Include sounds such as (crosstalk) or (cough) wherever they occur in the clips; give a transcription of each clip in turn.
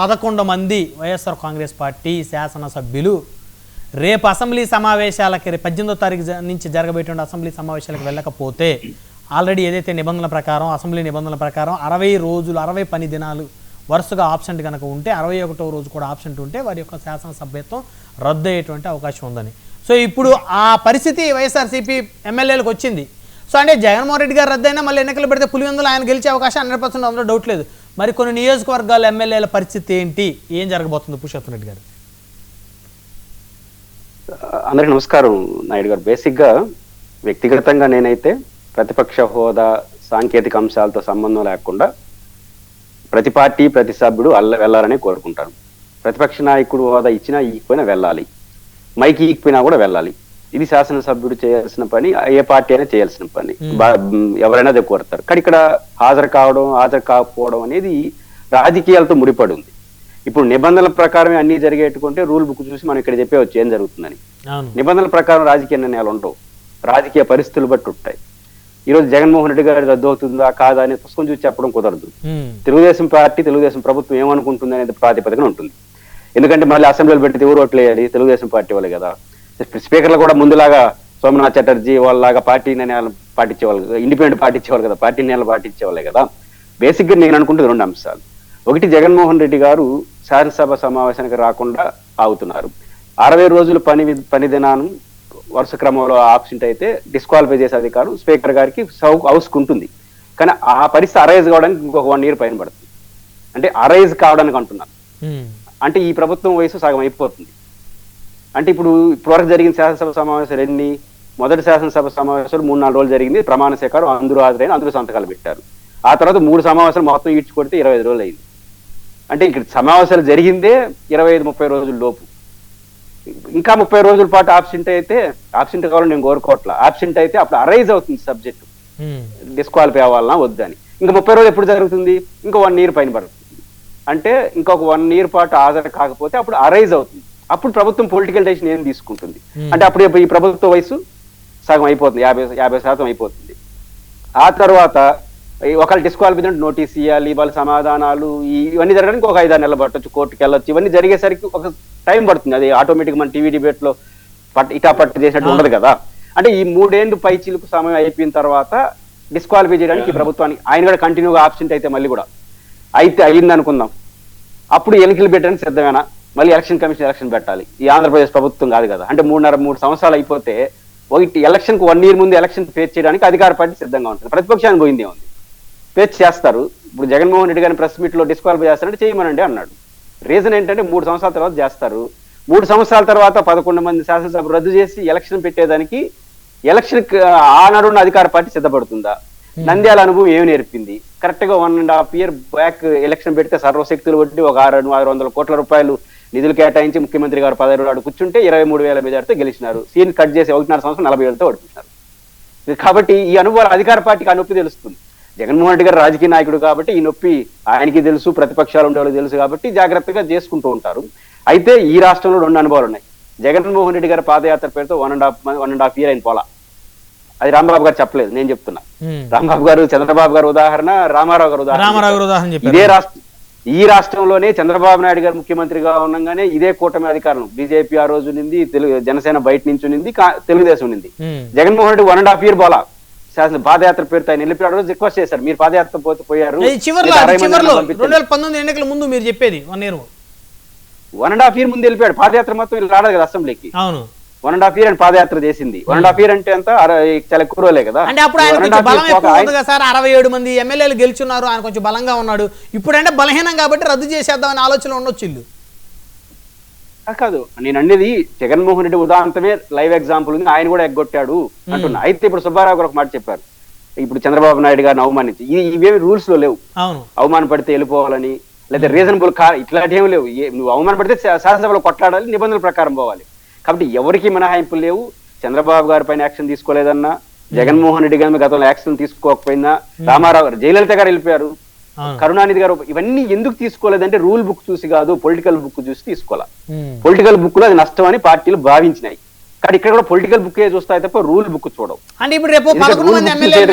పదకొండు మంది వైఎస్ఆర్ కాంగ్రెస్ పార్టీ శాసనసభ్యులు రేపు అసెంబ్లీ సమావేశాలకి రే- పద్దెనిమిదో తారీఖు నుంచి జరగబెట్టిన అసెంబ్లీ సమావేశాలకు వెళ్ళకపోతే ఆల్రెడీ ఏదైతే నిబంధనల ప్రకారం అసెంబ్లీ నిబంధనల ప్రకారం అరవై రోజులు అరవై పని దినాలు వరుసగా ఆబ్సెంట్ కనుక ఉంటే అరవై ఒకటో రోజు కూడా ఆబ్సెంట్ ఉంటే వారి యొక్క శాసనసభ్యత్వం రద్దు అయ్యేటువంటి అవకాశం ఉందని. సో ఇప్పుడు ఆ పరిస్థితి వైఎస్ఆర్సీపీ ఎమ్మెల్యేలకు వచ్చింది. సో అంటే జగన్మోహన్ రెడ్డి గారు రద్దయినా మళ్ళీ ఎన్నికలు పెడితే పులివెందులు ఆయన గెలిచే అవకాశం హండ్రెడ్ పర్సెంట్ అందులో డౌట్ లేదు. మరి కొన్ని నియోజకవర్గాల ఎమ్మెల్యేల పరిస్థితి ఏంటి? ఏం జరగబోతుంది పురుషోత్తం రెడ్డి గారు? అందరికి నమస్కారం నాయుడు గారు. బేసిక్గా వ్యక్తిగతంగా నేనైతే ప్రతిపక్ష హోదా సాంకేతిక అంశాలతో సంబంధం లేకుండా ప్రతి పార్టీ ప్రతి సభ్యుడు అల్ల వెళ్ళాలని కోరుకుంటాను. ప్రతిపక్ష నాయకుడు హోదా ఇచ్చినా ఇకపోయినా వెళ్ళాలి. మైకి ఇకపోయినా కూడా వెళ్ళాలి. ఇది శాసనసభ్యుడు చేయాల్సిన పని ఏ పార్టీ అయినా చేయాల్సిన పని. మ్, ఎవరైనా అదే కోరుతారు. కానీ ఇక్కడ హాజరు కావడం హాజరు కాకపోవడం అనేది రాజకీయాలతో ముడిపడి ఉంది ఇప్పుడు నిబంధనల ప్రకారమే అన్ని జరిగేట్టుకుంటే రూల్ బుక్ చూసి మనం ఇక్కడ చెప్పేవచ్చు ఏం జరుగుతుందని. నిబంధనల ప్రకారం రాజకీయ నిర్ణయాలు ఉండవు. రాజకీయ పరిస్థితులు బట్టి ఉంటాయి. ఈ రోజు జగన్మోహన్ రెడ్డి గారి రద్దు అవుతుందా కాదా అని పుస్తకం చూసి చెప్పడం కుదరదు. ఉమ్, తెలుగుదేశం పార్టీ తెలుగుదేశం ప్రభుత్వం ఏమనుకుంటుంది అనేది ప్రాతిపదికన ఉంటుంది. ఎందుకంటే మళ్ళీ అసెంబ్లీలో పెట్టి ఎవరు ఓట్లు వేయాలి? తెలుగుదేశం పార్టీ వాళ్ళే కదా. స్పీకర్లు కూడా ముందులాగా సోమనాథ్ చటర్జీ వాళ్ళలాగా పార్టీ నిర్ణయాలు పాటించేవాళ్ళు ఇండిపెండెంట్ పాటించేవాళ్ళు కదా పార్టీ నిర్ణయాలు పాటించేవాళ్ళే కదా. బేసిక్గా నేను అనుకుంటుంది రెండు అంశాలు. ఒకటి జగన్మోహన్ రెడ్డి గారు శాసనసభ సమావేశానికి రాకుండా ఆగుతున్నారు. అరవై రోజులు పని పని దినాను వరుస క్రమంలో ఆబ్సెంట్ అయితే డిస్క్వాలిఫై చేసే అధికారం స్పీకర్ గారికి సౌ- హౌస్కి ఉంటుంది. కానీ ఆ పరిస్థితి అరైజ్ కావడానికి ఇంకొక వన్ ఇయర్ పైన పడుతుంది. అంటే అరైజ్ కావడానికి అంటున్నాను అంటే ఈ ప్రభుత్వం వయసు సగం అయిపోతుంది. అంటే ఇప్పుడు ఇప్పటివరకు జరిగిన శాసనసభ సమావేశాలు ఎన్ని? మొదటి శాసనసభ సమావేశాలు మూడు నాలుగు రోజులు జరిగింది. ప్రమాణ స్వీకారం అందరూ హాజరైన అందరూ సంతకాలు పెట్టారు. ఆ తర్వాత మూడు సమావేశాలు మొత్తం ఈడ్చి కొడితే ఇరవై ఐదు రోజులు అయింది. అంటే ఇక్కడ సమావేశాలు జరిగిందే ఇరవై ఐదు ముప్పై రోజుల లోపు. ఇంకా ముప్పై రోజుల పాటు ఆబ్సెంట్ అయితే ఆబ్సెంట్ కావాలని నేను కోరుకోవట్లా. ఆబ్సెంట్ అయితే అప్పుడు అరైజ్ అవుతుంది సబ్జెక్ట్. డిస్క్వాలిఫై అవ్వాలన్నా వద్దని. ఇంకా ముప్పై రోజులు ఎప్పుడు జరుగుతుంది? ఇంకా వన్ ఇయర్ పైన పడుతుంది. అంటే ఇంకొక వన్ ఇయర్ పాటు హాజరు కాకపోతే అప్పుడు అరైజ్ అవుతుంది. అప్పుడు ప్రభుత్వం పొలిటికల్ డెసిషన్ ఏం తీసుకుంటుంది? Hmm. అంటే అప్పుడు ఈ ప్రభుత్వ వయసు సగం అయిపోతుంది యాభై యాభై శాతం అయిపోతుంది. ఆ తర్వాత ఒకళ్ళు డిస్క్వాలిఫై నోటీస్ ఇవ్వాలి వాళ్ళ సమాధానాలు ఇవన్నీ జరగడానికి ఒక ఐదారు నెలలు పట్టొచ్చు కోర్టుకి వెళ్ళొచ్చు. ఇవన్నీ జరిగేసరికి ఒక టైం పడుతుంది. అది ఆటోమేటిక్ మన టీవీ డిబేట్లో పట్టు ఇటా పట్టు చేసినట్టు ఉండదు కదా. అంటే ఈ మూడేండ్లు పై చిలుకు సమయం అయిపోయిన తర్వాత డిస్క్వాలిఫై చేయడానికి ప్రభుత్వానికి ఆయన కూడా కంటిన్యూగా ఆబ్సెంట్ అయితే మళ్ళీ కూడా. అయితే అయ్యింది అనుకుందాం అప్పుడు ఎన్నికలు పెట్టడానికి సిద్ధమేనా? మళ్ళీ ఎలక్షన్ కమిషన్ ఎలక్షన్ పెట్టాలి. ఈ ఆంధ్రప్రదేశ్ ప్రభుత్వం కాదు కదా. అంటే మూడున్నర మూడు సంవత్సరాలు అయిపోతే ఒకటి ఎలక్షన్కు వన్ ఇయర్ ముందు ఎలక్షన్ ఫేస్ చేయడానికి అధికార పార్టీ సిద్ధంగా ఉంటుంది. ప్రతిపక్షానికి పోయింది ఉంది ఫేస్ చేస్తారు. ఇప్పుడు జగన్మోహన్ రెడ్డి గారిని ప్రెస్ మీట్లో డిస్క్వాలిఫై చేస్తారంటే చేయమనండి అన్నాడు. రీజన్ ఏంటంటే మూడు సంవత్సరాల తర్వాత చేస్తారు. మూడు సంవత్సరాల తర్వాత పదకొండు మంది శాసనసభ రద్దు చేసి ఎలక్షన్ పెట్టేదానికి ఎలక్షన్ ఆనాడు ఉన్న అధికార పార్టీ సిద్ధపడుతుందా? నంద్యాల అనుభవం ఏమి నేర్పింది? కరెక్ట్గా one and half year back election పెడితే సర్వశక్తులు కొట్టి ఒక ఆరు ఆరు వందల కోట్ల రూపాయలు నిధులు కేటాయించి ముఖ్యమంత్రి గారు పదహారు నాడు కూర్చుంటే ఇరవై మూడు వేల మెజార్టీతో గెలిచినారు. సీన్ కట్ చేసి ఒకటిన్నర సంవత్సరం నలభై వేలతో ఓడిపించారు కాబట్టి ఈ అనుభవాలు అధికార పార్టీకి ఆ నొప్పి తెలుస్తుంది. జగన్మోహన్ రెడ్డి గారు రాజకీయ నాయకుడు కాబట్టి ఈ నొప్పి ఆయనకి తెలుసు ప్రతిపక్షాలు ఉండే వాళ్ళకి తెలుసు కాబట్టి జాగ్రత్తగా చేసుకుంటూ ఉంటారు. అయితే ఈ రాష్ట్రంలో రెండు అనుభవాలు ఉన్నాయి. జగన్మోహన్ రెడ్డి గారి పాదయాత్ర పేరుతో one and half one and half year అయిన పోలా. అది రాంబాబు గారు చెప్పలేదు నేను చెప్తున్నా. రాంబాబు గారు చంద్రబాబు గారు ఉదాహరణ రామారావు గారు ఉదాహరణ ఇదే రాష్ట్ర ఈ రాష్ట్రంలోనే చంద్రబాబు నాయుడు గారు ముఖ్యమంత్రిగా ఉండగానే ఇదే కూటమి అధికారం. బీజేపీ ఆ రోజు నింది తెలుగు జనసేన బయట నుంచి కా- Telugu Desam um, Jaganmohan Reddy one and half year పోలా శాసన పాదయాత్ర పేరుతో ఆయన వెళ్ళిపోయాడు రోజు రిక్వెస్ట్ చేశారు. మీరు పాదయాత్ర పోతే పోయారు. ఎన్నికల ముందు మీరు చెప్పేది one year one and half year ముందు వెళ్ళిపోయాడు. పాదయాత్ర మొత్తం రాలేదు కదా అసెంబ్లీకి. అవును. వన్ అండ్ హాఫ్ ఇయర్ అని పాదయాత్ర చేసింది. వన్ అండ్ హాఫ్ ఇయర్ అంటే అరవై చాలా ఎక్కువ రోజులే కదా. అంటే అప్పుడు ఆయన కొంచెం బలం ఎక్కువ ఉంది కదా సార్. అరవై ఏడు మంది ఎమ్మెల్యేలు గెలుచున్నారు. ఆయన కొంచెం బలంగా ఉన్నాడు. ఇప్పుడంటే బలహీనం కాబట్టి రద్దు చేసేద్దామని ఆలోచన ఉండొచ్చు ఇల్లు కాదు. నేను అనేది జగన్మోహన్ రెడ్డి ఉదాహరణమే లైవ్ ఎగ్జాంపుల్ ఉంది. ఆయన కూడా ఎగ్గొట్టాడు అంటున్నా. అయితే ఇప్పుడు సుబ్బారావు గారు ఒక మాట చెప్పారు. ఇప్పుడు చంద్రబాబు నాయుడు గారిని అవమానించి. ఇవేమి రూల్స్లో లేవు. అవును. అవమానపడితే వెళ్ళిపోవాలని లేదా రీజనబుల్ కా ఇట్లాంటి ఏమి లేవు. నువ్వు అవమానపడితే శా- శాసనసభలో కొట్లాడాలి నిబంధనల ప్రకారం పోవాలి. కాబట్టి ఎవరికి మినహాయింపులు లేవు. చంద్రబాబు గారి పైన యాక్షన్ తీసుకోలేదన్నా జగన్మోహన్ రెడ్డి గారి గతంలో యాక్షన్ తీసుకోకపోయినా రామారావు గారు జయలలిత గారు వెళ్ళిపోయారు. కరుణానిధి గారు ఇవన్నీ ఎందుకు తీసుకోలేదంటే రూల్ బుక్ చూసి కాదు పొలిటికల్ బుక్ చూసి తీసుకోవాలి. పొలిటికల్ బుక్లో అది నష్టం అని పార్టీలు భావించినాయి. కానీ ఇక్కడ కూడా పొలిటికల్ బుక్ చూస్తాయి తప్ప రూల్ బుక్ చూడవు. అంటే ఇప్పుడు రేపు పదకొండు మంది ఎమ్మెల్యేల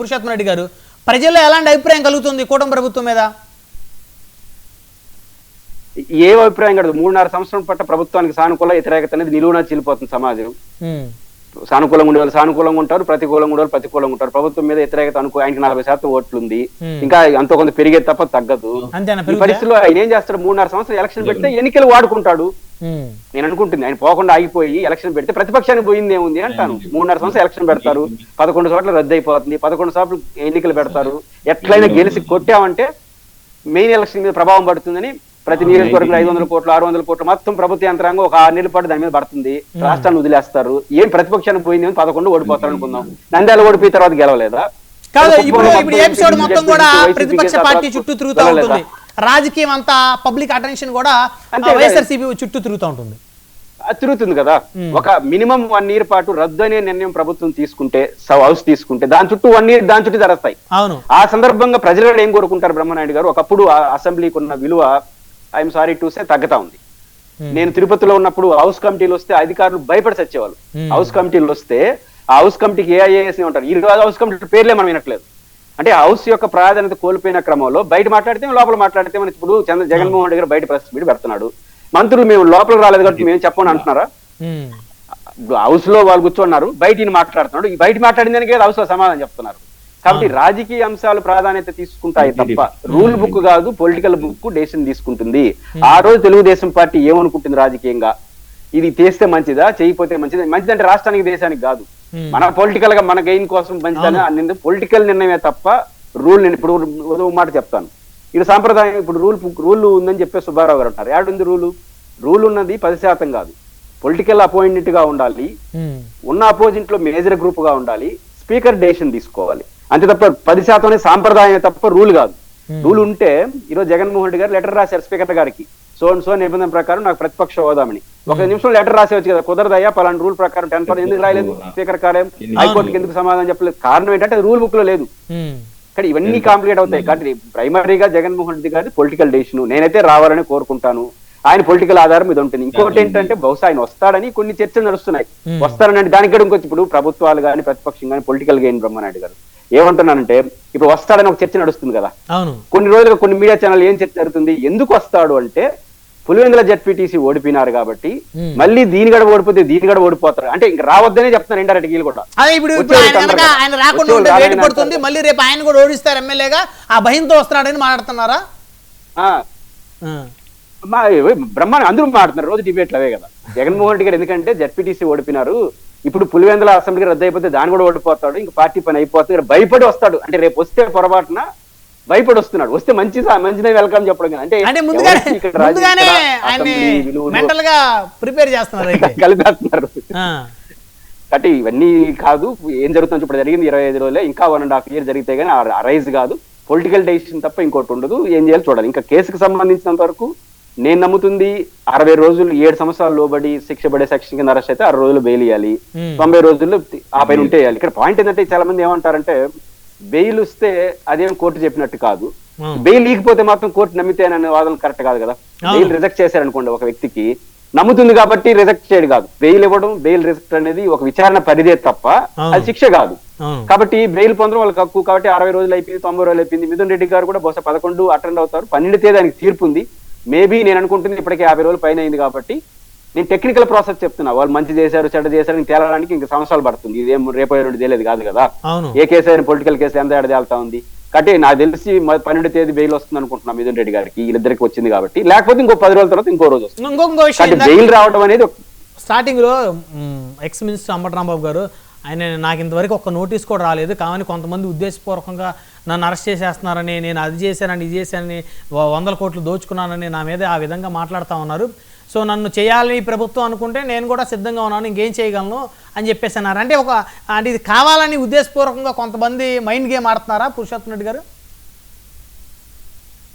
పురుషోత్తమ రెడ్డి గారు. ప్రజల్లో ఎలాంటి అభిప్రాయం కలుగుతుంది కూటమి ప్రభుత్వం మీద? ఏ అభిప్రాయం కాదు మూడున్నర సంవత్సరం పట్ల ప్రభుత్వానికి సానుకూల వ్యతిరేకత అనేది నిలువునా చీలిపోతుంది సమాజం. సానుకూలంగా ఉండే వాళ్ళు సానుకూలంగా ఉంటారు ప్రతికూలంగా ఉండే వాళ్ళు ప్రతికూలంగా ఉంటారు. ప్రభుత్వం మీద వ్యతిరేకత అనుకో ఆయనకి నలభై శాతం ఓట్లు ఉంది. ఇంకా అంత కొంత పెరిగేది తప్ప తగ్గదు. ఈ పరిస్థితిలో ఆయన ఏం చేస్తాడు? మూడున్నర సంవత్సరం ఎలక్షన్ పెడితే ఎన్నికలు వాడుకుంటాడు. నేను అనుకుంటుంది ఆయన పోకుండా ఆగిపోయి ఎలక్షన్ పెడితే ప్రతిపక్షానికి పోయింది ఏముంది అంటాను. మూడున్నర సంవత్సరం ఎలక్షన్ పెడతారు. పదకొండు చోట్ల రద్దు అయిపోతుంది పదకొండు సార్లు ఎన్నికలు పెడతారు. ఎట్లయినా గెలిచి కొట్టామంటే మెయిన్ ఎలక్షన్ మీద ప్రభావం పడుతుందని ప్రతి నియోజకవర్గంలో ఐదు వందల కోట్లు ఆరు వందల కోట్లు మొత్తం ప్రభుత్వ యంత్రాంగం ఒక ఆరు నెలల పాటు దాని మీద పడుతుంది. రాష్ట్రాన్ని వదిలేస్తారు. ఏం ప్రతిపక్షానికి పోయింది ఏమో పదకొండు ఓడిపోతారు అనుకుందాం. నంద్యాల ఓడిపోయిన తర్వాత గెలవలేదా? కాదు కుప్పంలో ఇప్పుడు మొత్తం ఇప్పుడు ఎపిసోడ్ TDP, మొత్తం కూడా వైసీపీ ప్రతిపక్ష తర్వాత పార్టీ చుట్టూ తిరుగుతూ వెళ్ళలేదా? ఉంటుంది. రాజకీయం అంతా పబ్లిక్ అటెన్షన్ కూడా. వైఎస్ఆర్సీపీ చుట్టూ తిరుగుతూ ఉంటుంది. తిరుగుతుంది కదా. ఒక మినిమం వన్ ఇయర్ పాటు రద్దు అనే నిర్ణయం ప్రభుత్వం తీసుకుంటే హౌస్ తీసుకుంటే దాని చుట్టూ వన్ ఇయర్ దాని చుట్టూ జరుగుతాయి అవును. ఆ సందర్భంగా ప్రజలు ఏం కోరుకుంటారు బ్రహ్మనాయుడు గారు? ఒకప్పుడు ఆ అసెంబ్లీకి ఉన్న విలువ ఐఎమ్ సారీ టు సే తగ్గుతా ఉంది. Hmm. నేను తిరుపతిలో ఉన్నప్పుడు హౌస్ కమిటీలు వస్తే అధికారులు భయపడి చచ్చేవాళ్ళు. Hmm. హౌస్ కమిటీలు వస్తే ఆ హౌస్ కమిటీకి ఏ ఐఏఎస్ ఉంటారు? ఈ రోజు హౌస్ కమిటీ పేర్లే మనం వినట్లేదు. అంటే హౌస్ యొక్క ప్రాధాన్యత కోల్పోయిన క్రమంలో బయట మాట్లాడితే లోపల మాట్లాడితే మన ఇప్పుడు చంద్ర జగన్మోహన్ రెడ్డి గారు బయట ప్రెస్ మీట్ పెడుతున్నాడు. మంత్రులు మేము లోపలికి రాలేదు కాబట్టి మేము చెప్పని అంటున్నారా? హౌస్లో వాళ్ళు కూర్చున్నారు బయట మాట్లాడుతున్నాడు. ఈ బయట మాట్లాడిన దానికి హౌస్లో సమాధానం చెప్తున్నారు. కాబట్టి రాజకీయ అంశాలు ప్రాధాన్యత తీసుకుంటాయి తప్ప రూల్ బుక్ కాదు పొలిటికల్ బుక్ డెసిషన్ తీసుకుంటుంది. ఆ రోజు తెలుగుదేశం పార్టీ ఏమనుకుంటుంది రాజకీయంగా? ఇది చేస్తే మంచిదా చేయకపోతే మంచిదా? మంచిదంటే రాష్ట్రానికి దేశానికి కాదు. మన పొలిటికల్గా మన గెయిన్ కోసం మంచిదని పొలిటికల్ నిర్ణయమే తప్ప రూల్ ఇప్పుడు ఒక మాట చెప్తాను. ఇది సాంప్రదాయం ఇప్పుడు రూల్ రూల్ ఉందని చెప్పే సుబ్బారావు గారు అంటారు ఏడుంది రూలు? రూల్ ఉన్నది పది శాతం కాదు. పొలిటికల్ అపాయింటెంట్గా ఉండాలి ఉన్న అపోజిట్లో మేజర్ గ్రూప్గా ఉండాలి. స్పీకర్ డెసిషన్ తీసుకోవాలి. అంతే తప్ప పది శాతం అనేది సాంప్రదాయం తప్ప రూల్ కాదు. రూల్ ఉంటే ఈరోజు జగన్మోహన్ రెడ్డి గారు లెటర్ రాశారు స్పీకర్ గారికి. సో అండ్ సో నిబంధన ప్రకారం నాకు ప్రతిపక్ష హోదామని ఒక నిమిషం లెటర్ రాసేవచ్చు కదా కుదరదయ్యా పలానా రూల్ ప్రకారం టెన్ పర్సెంట్ ఎందుకు రాయలేదు స్పీకర్ కార్యం హైకోర్టుకి ఎందుకు సమాధానం చెప్పలేదు? కారణం ఏంటంటే రూల్ బుక్లో లేదు కానీ ఇవన్నీ కాంప్లికేట్ అవుతాయి. కాబట్టి ప్రైమరీగా జగన్మోహన్ రెడ్డి గారి పొలిటికల్ డెసిషన్ నేనైతే రావాలని కోరుకుంటాను. ఆయన పొలిటికల్ ఆధారం మీద ఉంటుంది. ఇంకొకటి ఏంటంటే బహుశా ఆయన వస్తాడని కొన్ని చర్చలు నడుస్తున్నాయి. Hmm. వస్తారని అంటే దానికి కూడా ఇంకొచ్చి ఇప్పుడు ప్రభుత్వాలు కానీ ప్రతిపక్షం కానీ పొలిటికల్ గెయిన్ బ్రహ్మనాయుడు గారు? ఏమంటున్నానంటే ఇప్పుడు వస్తాడని ఒక చర్చ నడుస్తుంది కదా. కొన్ని రోజులుగా కొన్ని మీడియా ఛానల్ ఏం చర్చ జరుగుతుంది ఎందుకు వస్తాడు అంటే పులివెందుల జడ్పీటీసీ ఓడిపోయినారు కాబట్టి. మళ్ళీ దీని గడ ఓడిపోతే దీని గడ ఓడిపోతారు. అంటే ఇంక రావద్దనే చెప్తున్నారు ఇండైరెక్ట్ వీళ్ళు కూడా. ఇప్పుడు ఆయన రాకుండా ఉంటే వేడి పడుతుంది. మళ్ళీ రేపు ఆయన కూడా ఓడిస్తారు ఎమ్మెల్యేగా ఆ భయంతో వస్తున్నాడని మాట్లాడుతున్నారా? బ్రహ్మాండం అందరూ మాట్లాడుతున్నారు రోజు డిబేట్లు అవే కదా. జగన్మోహన్ రెడ్డి గారు ఎందుకంటే జడ్పీటీసీ ఓడిపోయినారు ఇప్పుడు పులివెందుల అసెంబ్లీకి రద్దు అయిపోతే దాన్ని కూడా ఓడిపోతాడు ఇంకా పార్టీ పని అయిపోతుంది భయపడి వస్తాడు. అంటే రేపు వస్తే పొరపాటున భయపడి వస్తున్నాడు. వస్తే మంచి మంచిదే వెల్కమ్ చెప్పడం అంటే అంటే (laughs) కలిపేస్తున్నారు. కాబట్టి ఇవన్నీ కాదు. ఏం జరుగుతుంది ఇప్పుడు జరిగింది ఇరవై ఐదు రోజులే. ఇంకా వన్ అండ్ హాఫ్ ఇయర్ జరిగితే కానీ రైజ్ కాదు. పొలిటికల్ డెసిషన్ తప్ప ఇంకోటి ఉండదు. ఏం చేయాలి చూడాలి. ఇంకా కేసుకు సంబంధించినంత వరకు నేను నమ్ముతుంది అరవై రోజులు ఏడు సంవత్సరాలు లోబడి శిక్ష పడే సెక్షన్ కింద అరెస్ట్ అయితే అరవై రోజులు బెయిల్ ఇవ్వాలి. తొంభై రోజుల్లో ఆ పైన ఉంటే వేయాలి ఇక్కడ పాయింట్ ఏంటంటే చాలా మంది ఏమంటారంటే బెయిల్ వస్తే అదేం కోర్టు చెప్పినట్టు కాదు. బెయిల్ లేకపోతే మాత్రం కోర్టు నమ్మితేననే వాదన కరెక్ట్ కాదు కదా. బెయిల్ రిజెక్ట్ చేశారనుకోండి ఒక వ్యక్తికి నమ్ముతుంది కాబట్టి రిజెక్ట్ చేయడు కాదు. బెయిల్ ఇవ్వడం బెయిల్ రిజెక్ట్ అనేది ఒక విచారణ పరిధే తప్ప. అది శిక్ష కాదు. కాబట్టి బెయిల్ పొందడం వాళ్ళకి హక్కు. కాబట్టి అరవై రోజులు అయిపోయింది తొంభై రోజులు అయిపోయింది. మిథున్ రెడ్డి గారు కూడా బహుశా పదకొండు అటెండ్ అవుతారు. పన్నెండు తేదీ ఆయనకి తీర్పు ఉంది. మేబీ నేను అనుకుంటుంది ఇప్పటికే యాభై రోజులు పైన అయింది కాబట్టి. నేను టెక్నికల్ ప్రాసెస్ చెప్తున్నా. వాళ్ళు మంచి చేశారు చెడ్డ చేశారు తేలడానికి ఇంకా సంవత్సరాలు పడుతుంది. ఇదేం రేపు రెండు తేలేదు కాదు కదా. ఏ కేసు అయినా పొలిటికల్ కేసు ఎంత ఏడాది వెళ్తా ఉంది? కాబట్టి నాకు తెలిసి పన్నెండు తేదీ బెయిల్ వస్తుంది అనుకుంటున్నా మిథున్ రెడ్డి గారికి. వీళ్ళిద్దరికి వచ్చింది కాబట్టి. లేకపోతే ఇంకో పది రోజుల తర్వాత ఇంకో రోజు వస్తుంది. బెయిల్ రావడం అనేది ఒక- స్టార్టింగ్లో ఎక్స్ మినిస్టర్ అంబటి రాంబాబు గారు ఆయన నాకు ఇంతవరకు ఒక నోటీస్ కూడా రాలేదు. కానీ కొంతమంది ఉద్దేశపూర్వకంగా నన్ను అరెస్ట్ చేసేస్తున్నారని నేను అది చేశానని ఇది చేశానని వందల కోట్లు దోచుకున్నానని నా మీద ఆ విధంగా మాట్లాడుతూ ఉన్నారు. సో నన్ను చేయాలని ప్రభుత్వం అనుకుంటే నేను కూడా సిద్ధంగా ఉన్నాను ఇంకేం చేయగలను అని చెప్పేసి అన్నారు. అంటే ఒక అంటే ఇది కావాలని ఉద్దేశపూర్వకంగా కొంతమంది మైండ్ గేమ్ ఆడుతున్నారా పురుషోత్తం రెడ్డి గారు?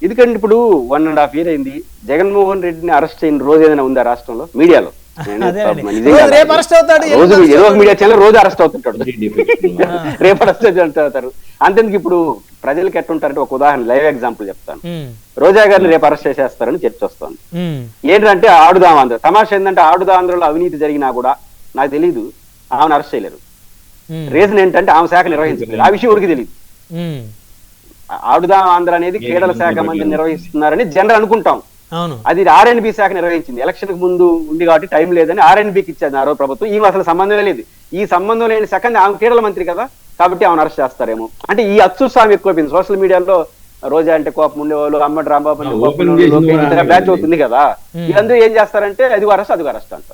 ఎందుకంటే ఇప్పుడు వన్ అండ్ హాఫ్ ఇయర్ అయింది. జగన్మోహన్ రెడ్డిని అరెస్ట్ అయిన రోజు ఏదైనా ఉందా రాష్ట్రంలో? మీడియాలో? రేపు అరెస్ట్ అవుతాడు, ఏదో ఒక. మీడియా ఛానల్ రోజు అరెస్ట్ అవుతుంటాడు రేపు అరెస్ట్ అవుతారు అంతేందుకు ఇప్పుడు ప్రజలకు ఎట్టుంటారంటే ఒక ఉదాహరణ లైవ్ ఎగ్జాంపుల్ చెప్తాను రోజా గారిని రేపు అరెస్ట్ చేసేస్తారని చర్చ వస్తుంది ఏంటంటే ఆడుదాం ఆంధ్ర తమాషా ఏంటంటే ఆడుదా ఆంధ్రలో అవినీతి జరిగినా కూడా నాకు తెలియదు ఆమెను అరెస్ట్ చేయలేరు రీజన్ ఏంటంటే ఆమె శాఖ నిర్వహించలేదు ఆ విషయం ఊరికి తెలియదు ఆడుదాం ఆంధ్ర అనేది క్రీడల శాఖ మంత్రి నిర్వహిస్తున్నారని జనరల్ అనుకుంటాం అది ఆర్ఎన్బి శాఖ నిర్వహించింది ఎలక్షన్కు ముందు ఉంది కాబట్టి టైం లేదని ఆర్ఎన్బికి ఇచ్చారు ఆ రోజు ప్రభుత్వం. ఈమె అసలు సంబంధం లేదు. ఈ సంబంధం లేని సెకండ్ ఆమె క్రీడల మంత్రి కదా కాబట్టి ఆమెను అరెస్ట్ చేస్తారేమో. అంటే ఈ అత్యుత్సాహం ఎక్కువైపోయింది సోషల్ మీడియాలో రోజా అంటే కోపం ఉండేవాళ్ళు అమ్మటి రాంబాబు అంటే బ్యాచ్. అవుతుంది కదా. వీళ్ళందరూ ఏం చేస్తారంటే అది అరెస్ట్ అది అరెస్ట్ అంటారు.